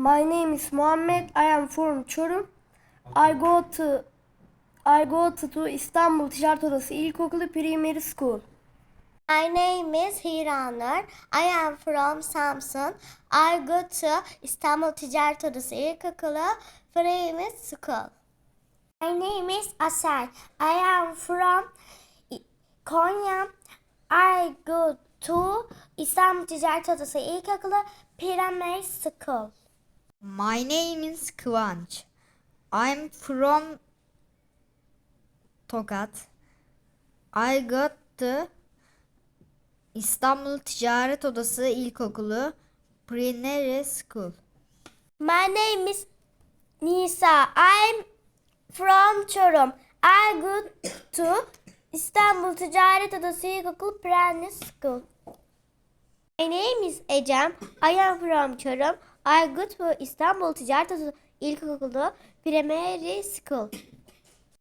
My name is Muhammed. I am from Çorum. I go to I go to, to İstanbul Ticaret Odası İlkokulu Primary School. My name is Hiranur. I am from Samsun. I go to İstanbul Ticaret Odası İlkokulu Primary School. My name is Asel. I am from Konya. I go to İstanbul Ticaret Odası İlkokulu Primary School. My name is Kıvanç. I'm from Tokat. I got the İstanbul Ticaret Odası İlkokulu Primary School. My name is Nisa. I'm from Çorum. I go to İstanbul Ticaret Odası İlkokul Primary School. My name is Ecem. I am from Çorum. I go to İstanbul Ticaret İlkokulu Primary School.